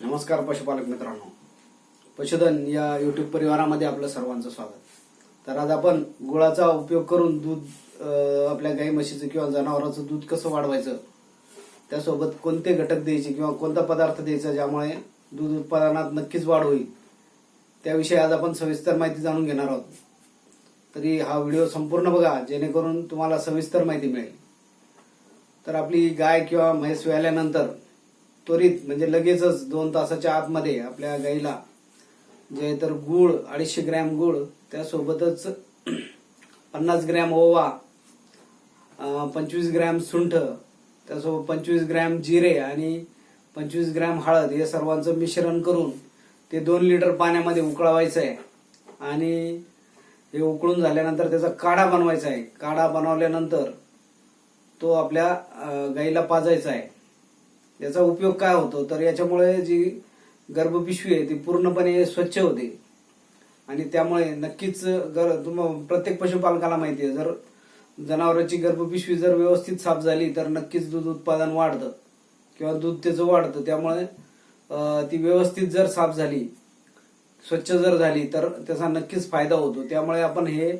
नमस्कार पशुपालक मित्रांनो. पशुधन या युट्यूब परिवारामध्ये आपलं सर्वांचं स्वागत. तर आज आपण गुळाचा उपयोग करून दूध आपल्या गाई म्हशीचं किंवा जनावरांचं दूध कसं वाढवायचं? त्यासोबत कोणते घटक द्यायचे किंवा कोणता पदार्थ द्यायचा ज्यामुळे दूध उत्पादनात नक्कीच वाढ होईल? त्याविषयी आज आपण सविस्तर माहिती जाणून घेणार आहोत. तरी हा व्हिडिओ संपूर्ण बघा जेणेकरून तुम्हाला सविस्तर माहिती मिळेल. तर आपली गाय किंवा म्हैस व्याल्यानंतर त्वरित म्हणजे लगेचच दोन तासाच्या आतमध्ये आपल्या गाईला जे तर गूळ अडीचशे ग्रॅम गूळ त्यासोबतच पन्नास ग्रॅम ओवा पंचवीस ग्रॅम सुंठ त्यासोबत पंचवीस ग्रॅम जिरे आणि पंचवीस ग्रॅम हळद हे सर्वांचं मिश्रण करून ते दोन लिटर पाण्यामध्ये उकळवायचं आहे. आणि हे उकळून झाल्यानंतर त्याचा काढा बनवायचा आहे. काढा बनवल्यानंतर तो आपल्या गाईला पाजायचा आहे. याचा उपयोग काय होतो? तर याच्यामुळे जी गर्भपिशवी आहे ती पूर्णपणे स्वच्छ होते. आणि त्यामुळे नक्कीच गर प्रत्येक पशुपालकाला माहिती आहे जर जनावरांची गर्भपिशवी जर व्यवस्थित साफ झाली तर नक्कीच दूध उत्पादन वाढतं. किंवा दूध त्याचं वाढतं. त्यामुळे ती व्यवस्थित जर साफ झाली स्वच्छ जर झाली तर त्याचा नक्कीच फायदा होतो. त्यामुळे आपण हे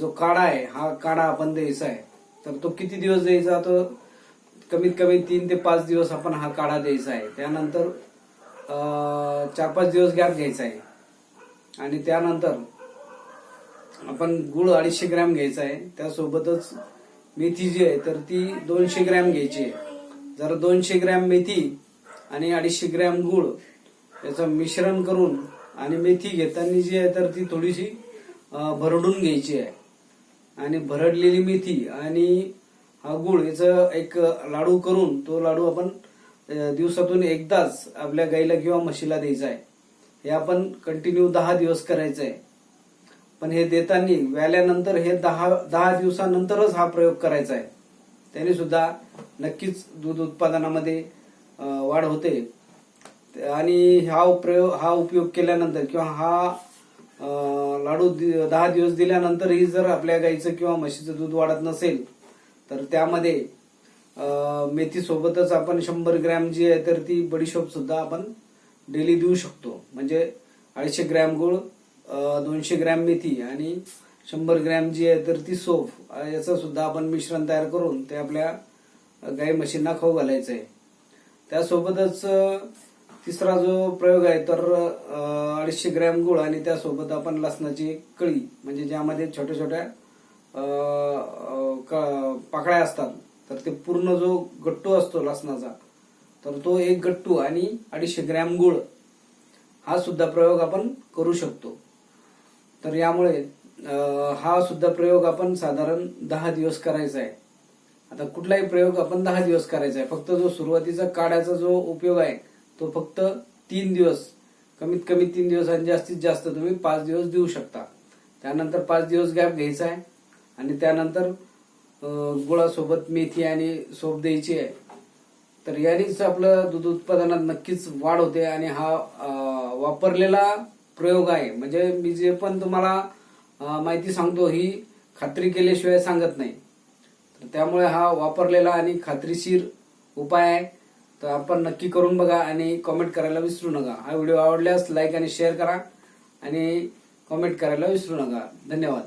जो काढा आहे हा काढा आपण द्यायचा आहे. तर तो किती दिवस द्यायचा? तो कमीत कमी तीन ते पाच दिवस आपण हा काढा द्यायचा आहे. त्यानंतर चार पाच दिवस गॅप घ्यायचा आहे. आणि त्यानंतर आपण गुळ अडीचशे ग्रॅम घ्यायचा आहे. त्यासोबतच मेथी जी आहे तर ती दोनशे ग्रॅम घ्यायची आहे. जर दोनशे ग्रॅम मेथी आणि अडीचशे ग्रॅम गुळ याचं मिश्रण करून आणि मेथी घेताना जी आहे तर ती थोडीशी भरडून घ्यायची आहे. आणि भरडलेली मेथी आणि हा गुळ याचं एक लाडू करून तो लाडू आपण दिवसातून एकदाच आपल्या गाईला किंवा म्हशीला द्यायचा आहे. हे आपण कंटिन्यू दहा दिवस करायचं आहे. पण हे देताना व्याल्यानंतर हे दहा दहा दिवसानंतरच हा प्रयोग करायचा आहे. त्याने सुद्धा नक्कीच दूध उत्पादनामध्ये वाढ होते. आणि हा प्रयोग हा उपयोग केल्यानंतर किंवा हा लाडू दि- दहा दिवस दिल्यानंतरही जर आपल्या गाईचं किंवा म्हशीचं दूध वाढत नसेल तर त्यामध्ये मेथी सोबतच आपण शंभर ग्रॅम जी आहे तर ती बडीशोप सुद्धा आपण डेली देऊ शकतो. म्हणजे अडीचशे ग्रॅम गुळ दोनशे ग्रॅम मेथी आणि शंभर ग्रॅम जी आहे तर ती सोफ याचं सुद्धा आपण मिश्रण तयार करून ते आपल्या गाई म्हशींना खाऊ घालायचं आहे. त्यासोबतच तिसरा जो प्रयोग आहे तर अडीचशे ग्रॅम गुळ आणि त्यासोबत आपण लसणाची कळी म्हणजे ज्यामध्ये छोट्या छोट्या पाकळ्या असतात. तर ते पूर्ण जो गट्टू असतो लसणाचा तर तो एक गट्टू आणि अडीचशे ग्रॅम गुळ हा सुद्धा प्रयोग आपण करू शकतो. तर यामुळे हा सुद्धा प्रयोग आपण साधारण दहा दिवस करायचा आहे. आता कुठलाही प्रयोग आपण दहा दिवस करायचा आहे. फक्त जो सुरुवातीचा काढ्याचा जो उपयोग आहे तो फक्त तीन दिवस कमीत कमी तीन दिवस आणि जास्तीत जास्त तुम्ही पाच दिवस देऊ शकता. त्यानंतर पाच दिवस गॅप घ्यायचा आहे आणि त्यानंतर गुळासोबत मेथी आणि सोप द्यायची आहे. तर यानेच आपलं दूध उत्पादनात नक्कीच वाढ होते आणि हा वापरलेला प्रयोग आहे. म्हणजे मी जे पण तुम्हाला माहिती सांगतो ही खात्री केल्याशिवाय सांगत नाही. तर त्यामुळे हा वापरलेला आणि खात्रीशीर उपाय आहे. तर आपण नक्की करून बघा आणि कॉमेंट करायला विसरू नका. हा व्हिडिओ आवडल्यास लाईक आणि शेअर करा आणि कॉमेंट करायला विसरू नका. धन्यवाद.